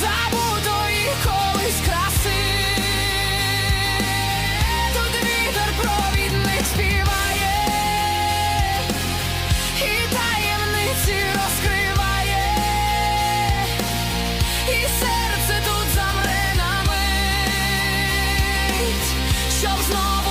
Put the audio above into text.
забутої колись краси. Тут вітер співає, і таємниці розкриває, і серце тут замре на щоб знов